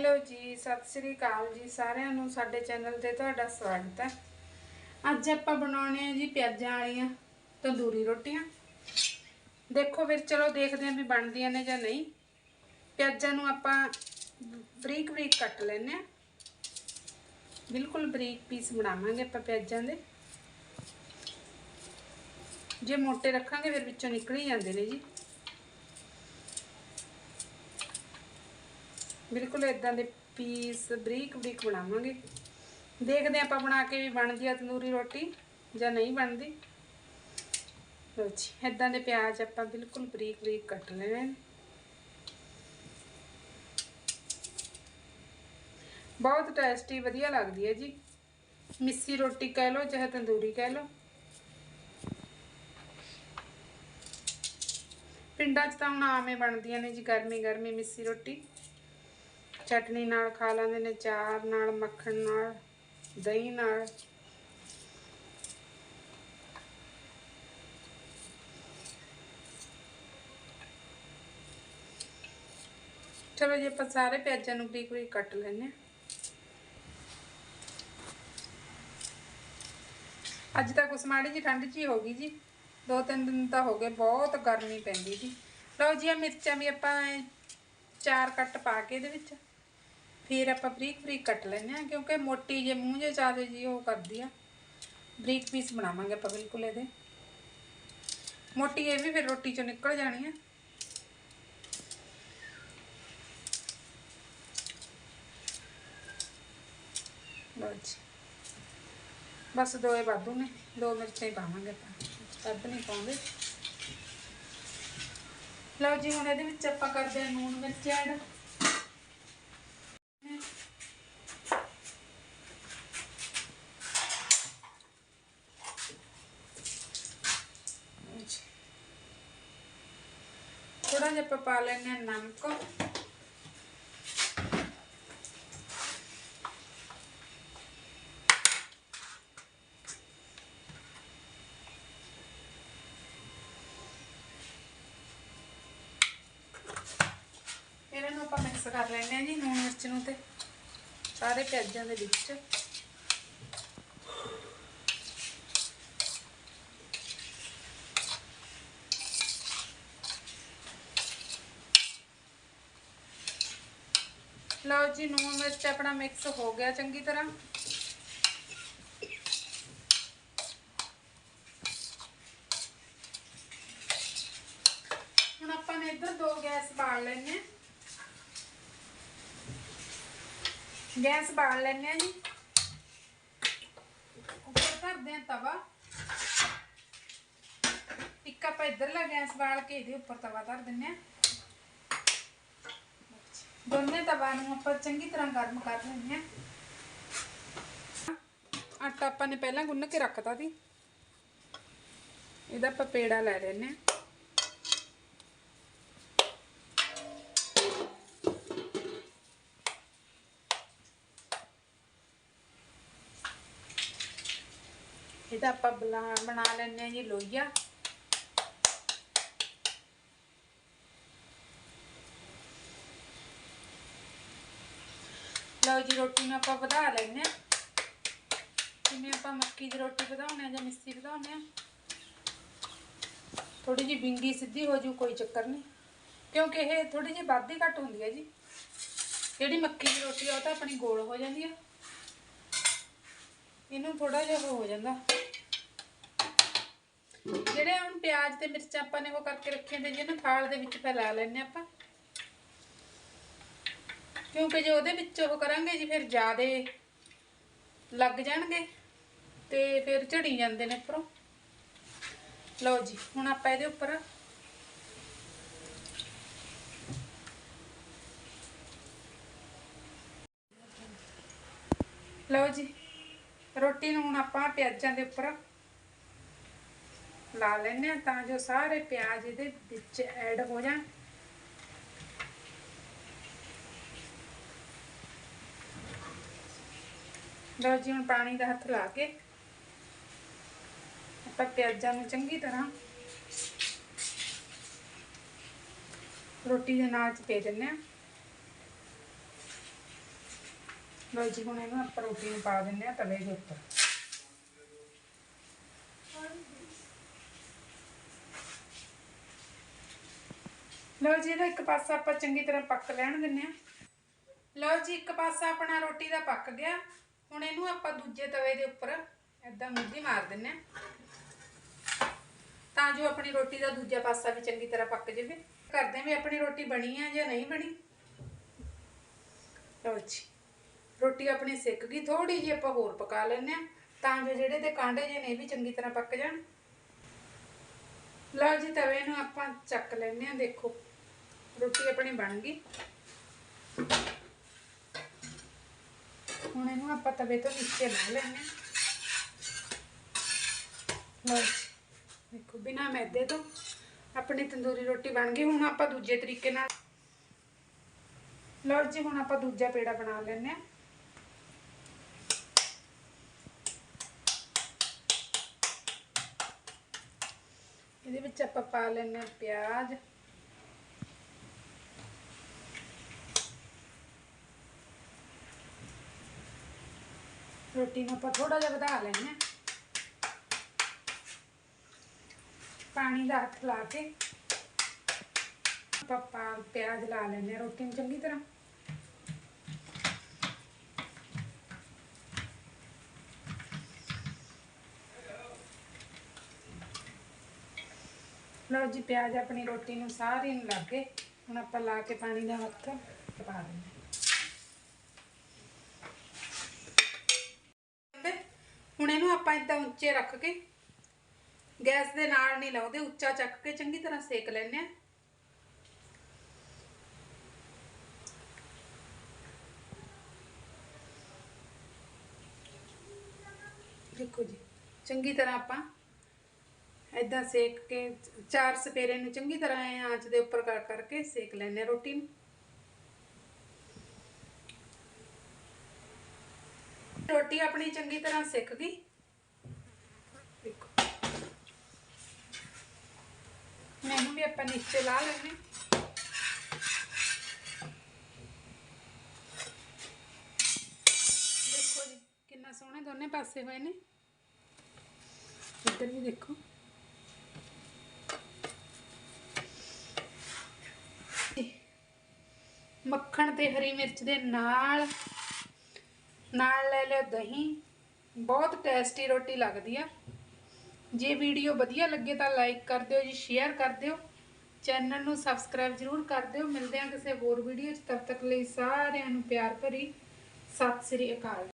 Hello ਜੀ, ਸਤਿ ਸ੍ਰੀ ਅਕਾਲ ਜੀ ਸਾਰਿਆਂ ਨੂੰ, ਸਾਡੇ ਚੈਨਲ ਤੇ ਤੁਹਾਡਾ ਸਵਾਗਤ ਹੈ। ਅੱਜ ਆਪਾਂ ਬਣਾਉਣੇ ਆ ਜੀ ਪਿਆਜ਼ਾਂ ਵਾਲੀਆਂ ਤੰਦੂਰੀ ਰੋਟੀਆਂ। ਦੇਖੋ ਫਿਰ, ਚਲੋ ਦੇਖਦੇ ਆਂ ਵੀ ਬਣਦੀਆਂ ਨੇ ਜਾਂ ਨਹੀਂ। ਪਿਆਜ਼ਾਂ ਨੂੰ ਆਪਾਂ ਬਰੀਕ ਬਰੀਕ ਕੱਟ ਲੈਣੇ ਆ ਬਿਲਕੁਲ ਬਰੀਕ ਪੀਸ ਬਣਾਵਾਂਗੇ ਆਪਾਂ ਪਿਆਜ਼ਾਂ ਦੇ। ਜੇ ਮੋਟੇ ਰੱਖਾਂਗੇ, ਫਿਰ ਵਿੱਚੋਂ ਨਿਕਲ ਹੀ ਜਾਂਦੇ ਨੇ ਜੀ। ਬਿਲਕੁਲ ਇਦਾਂ ਦੇ ਪੀਸ, ਬਰੀਕ ਬਰੀਕ ਬਣਾਵਾਂਗੇ। ਦੇਖਦੇ ਹਾਂ ਆਪਾਂ ਬਣਾ ਕੇ ਵੀ ਬਣਦੀ ਆ ਤੰਦੂਰੀ ਰੋਟੀ ਜਾਂ ਨਹੀਂ ਬਣਦੀ। ਲਓ ਜੀ ਇਦਾਂ ਦੇ ਪਿਆਜ਼ ਆਪਾਂ ਬਿਲਕੁਲ ਬਰੀਕ ਬਰੀਕ ਕੱਟ ਲੈਣੇ ਬਹੁਤ ਟੇਸਟੀ ਵਧੀਆ ਲੱਗਦੀ ਹੈ ਜੀ। ਮਿੱਸੀ ਰੋਟੀ ਕਹਿ ਲਓ ਚਾਹੇ ਤੰਦੂਰੀ ਕਹਿ ਲਓ। ਪਿੰਡਾਂ 'ਚ ਤਾਂ ਹੁਣ ਆਵੇਂ ਬਣਦੀਆਂ ਨੇ ਜੀ ਗਰਮੀ ਗਰਮੀ ਮਿੱਸੀ ਰੋਟੀ। ਚਟਨੀ ਨਾਲ ਖਾ ਲੈਂਦੇ ਨੇ, ਚਾਰ ਨਾਲ, ਮੱਖਣ ਨਾਲ, ਦਹੀਂ ਨਾਲ। ਚਲੋ ਜੀ, ਆਪਾਂ ਸਾਰੇ ਪਿਆਜ਼ਾਂ ਨੂੰ ਬਰੀਕ ਬਰੀਕ ਕੱਟ ਲੈਨੇ ਆ ਅੱਜ ਤਾਂ ਕੁਛ ਮਾੜੀ ਜੀ ਠੰਡ ਜੀ ਹੋ ਗਈ ਜੀ। ਦੋ ਤਿੰਨ ਦਿਨ ਤਾਂ ਹੋ ਗਏ, ਬਹੁਤ ਗਰਮੀ ਪੈਂਦੀ ਜੀ। ਲਓ ਜੀ ਆ ਮਿਰਚਾਂ ਵੀ ਆਪਾਂ ਚਾਰ ਕੱਟ ਪਾ ਕੇ ਇਹਦੇ ਵਿੱਚ। ਫਿਰ ਆਪਾਂ ਬਰੀਕ ਬਰੀਕ ਕੱਟ ਲੈਨੇ ਆ ਕਿਉਂਕਿ ਮੋਟੀ ਜੇ ਮੂੰਹ ਜੇ ਚਾਦੇ ਜੀ ਉਹ ਕਰਦੀ ਆ ਬਰੀਕ ਪੀਸ ਬਣਾਵਾਂਗੇ ਆਪਾਂ ਬਿਲਕੁਲ ਇਹਦੇ ਮੋਟੀ ਇਹ ਵੀ ਫਿਰ ਰੋਟੀ ਚੋਂ ਨਿਕਲ ਜਾਣੀ ਆ ਲਓ ਜੀ ਬਸ ਦੋ ਹੀ ਵਾਧੂ ਨੇ ਦੋ ਮਿਰਚਾਂ ਹੀ ਪਾਵਾਂਗੇ ਆਪਾਂ ਵੱਧ ਨਹੀਂ ਪਾਉਂਦੇ ਲਓ ਜੀ ਹੁਣ ਇਹਦੇ ਵਿੱਚ ਆਪਾਂ ਕਰਦੇ ਹਾਂ ਨੂਣ ਮਿਰਚ ਐਡ ਥੋੜਾ ਜਿਹਾ ਆਪਾਂ ਪਾ ਲੈਣੇ ਨਮਕ ਇਹਨਾਂ ਨੂੰ ਆਪਾਂ ਮਿਕਸ ਕਰ ਲੈਣੇ ਆ ਜੀ ਨੂਣ ਮਿਰਚ ਨੂੰ ਤੇ ਸਾਰੇ ਪਿਆਜ਼ਾਂ ਦੇ ਵਿੱਚ ਲਓ ਜੀ ਨੂਣ ਮਿਰਚ ਆਪਣਾ ਮਿਕਸ ਹੋ ਗਿਆ ਚੰਗੀ ਤਰ੍ਹਾਂ। ਹੁਣ ਆਪਾਂ ਨੇ ਇੱਧਰ ਦੋ ਗੈਸ ਬਾਲ ਲੈਣੇ ਗੈਸ ਬਾਲ ਲੈਣੇ ਆ ਜੀ। ਉੱਪਰ ਧਰਦੇ ਆ ਤਵਾ। ਇੱਕ ਆਪਾਂ ਇੱਧਰਲਾ ਗੈਸ ਬਾਲ ਕੇ ਇਹਦੇ ਉੱਪਰ ਤਵਾ ਧਰ ਦਿੰਨੇ ਆ ਦੋਨੇ ਤਵਾ ਨੂੰ ਆਪਾਂ ਚੰਗੀ ਤਰ੍ਹਾਂ ਗਰਮ ਕਰ ਲੈਣੇ ਆ ਆਟਾ ਆਪਾਂ ਨੇ ਪਹਿਲਾਂ ਗੁੰਨ ਕੇ ਰੱਖਤਾ ਸੀ। ਇਹਦਾ ਆਪਾਂ ਪੇੜਾ ਲੈ ਲੈਣੇ ਆ ਇਹਦਾ ਆਪਾਂ ਬਣਾ ਬਣਾ ਲੈਣੇ ਆ ਜੀ ਲੋਈਆ ਲਓ ਜੀ, ਰੋਟੀ ਨੂੰ ਆਪਾਂ ਵਧਾ ਲੈਣੇ ਆ ਜਿਵੇਂ ਆਪਾਂ ਮੱਕੀ ਦੀ ਰੋਟੀ ਵਧਾਉਂਦੇ ਆ ਜਾਂ ਮਿੱਸੀ ਵਧਾਉਣੇ ਆ। ਥੋੜੀ ਜਿਹੀ ਬਿੰਗੀ ਸਿੱਧੀ ਹੋ ਜੂ, ਕੋਈ ਚੱਕਰ ਨਹੀਂ। ਕਿਉਂਕਿ ਇਹ ਥੋੜੀ ਜਿਹੀ ਵੱਧ ਘੱਟ ਹੁੰਦੀ ਹੈ ਜੀ। ਜਿਹੜੀ ਮੱਕੀ ਦੀ ਰੋਟੀ ਆ, ਉਹ ਤਾਂ ਆਪਣੀ ਗੋਲ ਹੋ ਜਾਂਦੀ ਆ। ਇਹਨੂੰ ਥੋੜਾ ਜਿਹਾ ਹੋ ਜਾਂਦਾ। ਜਿਹੜੇ ਹੁਣ ਪਿਆਜ਼ ਤੇ ਮਿਰਚ ਆਪਾਂ ਨੇ ਉਹ ਕਰਕੇ ਰੱਖੇ ਨੇ ਜਿਹਨੂੰ ਥਾਲ ਦੇ ਵਿੱਚ ਫੈਲਾ ਲੈਣੇ ਆਪਾਂ। ਕਿਉਂਕਿ ਜੇ ਉਹਦੇ ਵਿੱਚ ਉਹ ਕਰਾਂਗੇ ਜੀ, ਫਿਰ ਜ਼ਿਆਦੇ ਲੱਗ ਜਾਣਗੇ ਤੇ ਫਿਰ ਝੜੀ ਜਾਂਦੇ ਨੇ ਉੱਪਰੋਂ। ਲਓ ਜੀ, ਹੁਣ ਆਪਾਂ ਇਹਦੇ ਉੱਪਰ ਲਓ ਜੀ, ਰੋਟੀ ਨੂੰ ਹੁਣ ਆਪਾਂ ਪਿਆਜ਼ਾਂ ਦੇ ਉੱਪਰ ਲਾ ਲੈਣੇ ਆ ਤਾਂ ਜੋ ਸਾਰੇ ਪਿਆਜ਼ ਇਹਦੇ ਵਿੱਚ ਐਡ ਹੋ ਜਾਣ। ਲਓ ਜੀ, ਹੁਣ ਪਾਣੀ ਦਾ ਹੱਥ ਲਾ ਕੇ ਆਪਾਂ ਪਿਆਜ਼ਾਂ ਨੂੰ ਚੰਗੀ ਤਰ੍ਹਾਂ ਰੋਟੀ ਦੇ ਨਾਲ ਚ ਪੇ ਦਿੰਨੇ ਆ ਲਓ ਜੀ, ਹੁਣ ਇਹਨੂੰ ਆਪਾਂ ਰੋਟੀ ਨੂੰ ਪਾ ਦਿੰਦੇ ਆ ਤਵੇ ਦੇ ਉੱਪਰ। ਲਓ ਜੀ ਇਹਦਾ ਇੱਕ ਪਾਸਾ ਆਪਾਂ ਚੰਗੀ ਤਰ੍ਹਾਂ ਪੱਕ ਲੈਣ ਦਿੰਨੇ ਆ ਲਓ ਜੀ, ਇੱਕ ਪਾਸਾ ਆਪਣਾ ਰੋਟੀ ਦਾ ਪੱਕ ਗਿਆ। ਹੁਣ ਇਹਨੂੰ ਆਪਾਂ ਦੂਜੇ ਤਵੇ ਦੇ ਉੱਪਰ ਏਦਾਂ ਮੁੱਧੀ ਮਾਰ ਦਿੰਨੇ ਆ ਤਾਂ ਜੋ ਆਪਣੀ ਰੋਟੀ ਦਾ ਦੂਜਾ ਪਾਸਾ ਵੀ ਚੰਗੀ ਤਰ੍ਹਾਂ ਪੱਕ ਜਾਵੇ। ਕਰਦੇ ਵੀ ਆਪਣੀ ਰੋਟੀ ਬਣੀ ਆ ਜਾਂ ਨਹੀਂ ਬਣੀ। ਲਓ ਜੀ, ਰੋਟੀ ਆਪਣੀ ਸਿੱਕ ਗਈ ਥੋੜੀ ਜਿਹੀ ਆਪਾਂ ਹੋਰ ਪਕਾ ਲੈਂਦੇ ਆ ਤਾਂ ਜੋ ਜਿਹੜੇ ਦੇ ਕਾਂਡੇ ਜੇ ਨੇ ਇਹ ਵੀ ਚੰਗੀ ਤਰ੍ਹਾਂ ਪੱਕ ਜਾਣ। ਲਓ ਜੀ, ਤਵੇ ਨੂੰ ਆਪਾਂ ਚੱਕ ਲੈਂਦੇ ਆ ਦੇਖੋ, ਰੋਟੀ ਆਪਣੀ ਬਣ ਗਈ। ਹੁਣ ਇਹਨੂੰ ਆਪਾਂ ਤਵੇ ਤੋਂ ਨੀਚੇ ਲਾ ਲੈਂਦੇ ਲਓ ਦੇਖੋ, ਬਿਨਾ ਮੈਦੇ ਤੋਂ ਆਪਣੀ ਤੰਦੂਰੀ ਰੋਟੀ ਬਣ ਗਈ। ਹੁਣ ਆਪਾਂ ਦੂਜੇ ਤਰੀਕੇ ਨਾਲ ਲਓ ਜੀ, ਹੁਣ ਆਪਾਂ ਦੂਜਾ ਪੇੜਾ ਬਣਾ ਲੈਂਦੇ ਆ ਇਹਦੇ ਵਿੱਚ ਆਪਾਂ ਪਾ ਲੈਂਦੇ ਆ ਪਿਆਜ਼। ਰੋਟੀ ਨੂੰ ਆਪਾਂ ਥੋੜਾ ਜਿਹਾ ਵਧਾ ਲੈਂਦੇ ਆ ਪਾਣੀ ਦਾ ਹੱਥ ਲਾ ਕੇ ਆਪਾਂ ਪਿਆਜ਼ ਲਾ ਲੈਂਦੇ ਆ ਰੋਟੀ ਨੂੰ ਚੰਗੀ ਤਰ੍ਹਾਂ। ਲਓ ਜੀ, ਪਿਆਜ਼ ਆਪਣੀ ਰੋਟੀ ਨੂੰ ਸਾਰੀ ਨੂੰ ਲੱਗ ਗਏ। ਹੁਣ ਆਪਾਂ ਲਾ ਕੇ ਪਾਣੀ ਦਾ ਹੱਥ ਪਾ ਦਿੰਦੇ ਹਾਂ। ਹੁਣ ਇਹਨੂੰ ਆਪਾਂ ਇਦਾਂ ਉੱਚੇ ਰੱਖ ਕੇ ਗੈਸ ਦੇ ਨਾਲ ਨਹੀਂ ਲਾਉਂਦੇ, ਉੱਚਾ ਚੱਕ ਕੇ ਚੰਗੀ ਤਰ੍ਹਾਂ ਸੇਕ ਲੈਂਦੇ ਆ ਦੇਖੋ ਜੀ, ਚੰਗੀ ਤਰ੍ਹਾਂ ਆਪਾਂ ਇਦਾਂ ਸੇਕ ਕੇ, ਚਾਰ ਸਪੇਰੇ ਨੂੰ ਚੰਗੀ ਤਰ੍ਹਾਂ ਐ ਆਂਚ ਦੇ ਉੱਪਰ ਕਰ ਕਰਕੇ ਸੇਕ ਲੈਂਦੇ ਆ ਰੋਟੀ ਨੂੰ। ਰੋਟੀ ਆਪਣੀ ਚੰਗੀ ਤਰ੍ਹਾਂ ਸਿੱਕ ਗਈ ਦੇਖੋ ਮੈਨੂੰ ਵੀ ਆਪਾਂ ਨੀਚੇ ਲਾ ਲੈਣੇ ਦੇਖੋ ਜੀ, ਕਿੰਨਾ ਸੋਹਣੇ ਦੋਨੇ ਪਾਸੇ ਹੋਏ ਨੇ। ਇੱਧਰ ਵੀ ਦੇਖੋ। ਮੱਖਣ ਤੇ ਹਰੀ ਮਿਰਚ ਦੇ ਨਾਲ ਨਾਲ ਲੈ ਲਿਓ ਦਹੀਂ। ਬਹੁਤ ਟੇਸਟੀ ਰੋਟੀ ਲੱਗਦੀ ਆ। ਜੇ ਵੀਡੀਓ ਵਧੀਆ ਲੱਗੇ ਤਾਂ ਲਾਈਕ ਕਰ ਦਿਓ ਜੀ, ਸ਼ੇਅਰ ਕਰ ਦਿਓ। ਚੈਨਲ ਨੂੰ ਸਬਸਕ੍ਰਾਈਬ ਜ਼ਰੂਰ ਕਰ ਦਿਓ। ਮਿਲਦੇ ਹਾਂ ਕਿਸੇ ਹੋਰ ਵੀਡੀਓ 'ਚ। ਤਦ ਤੱਕ ਲਈ ਸਾਰਿਆਂ ਨੂੰ ਪਿਆਰ ਭਰੀ। ਸਤਿ ਸ੍ਰੀ ਅਕਾਲ।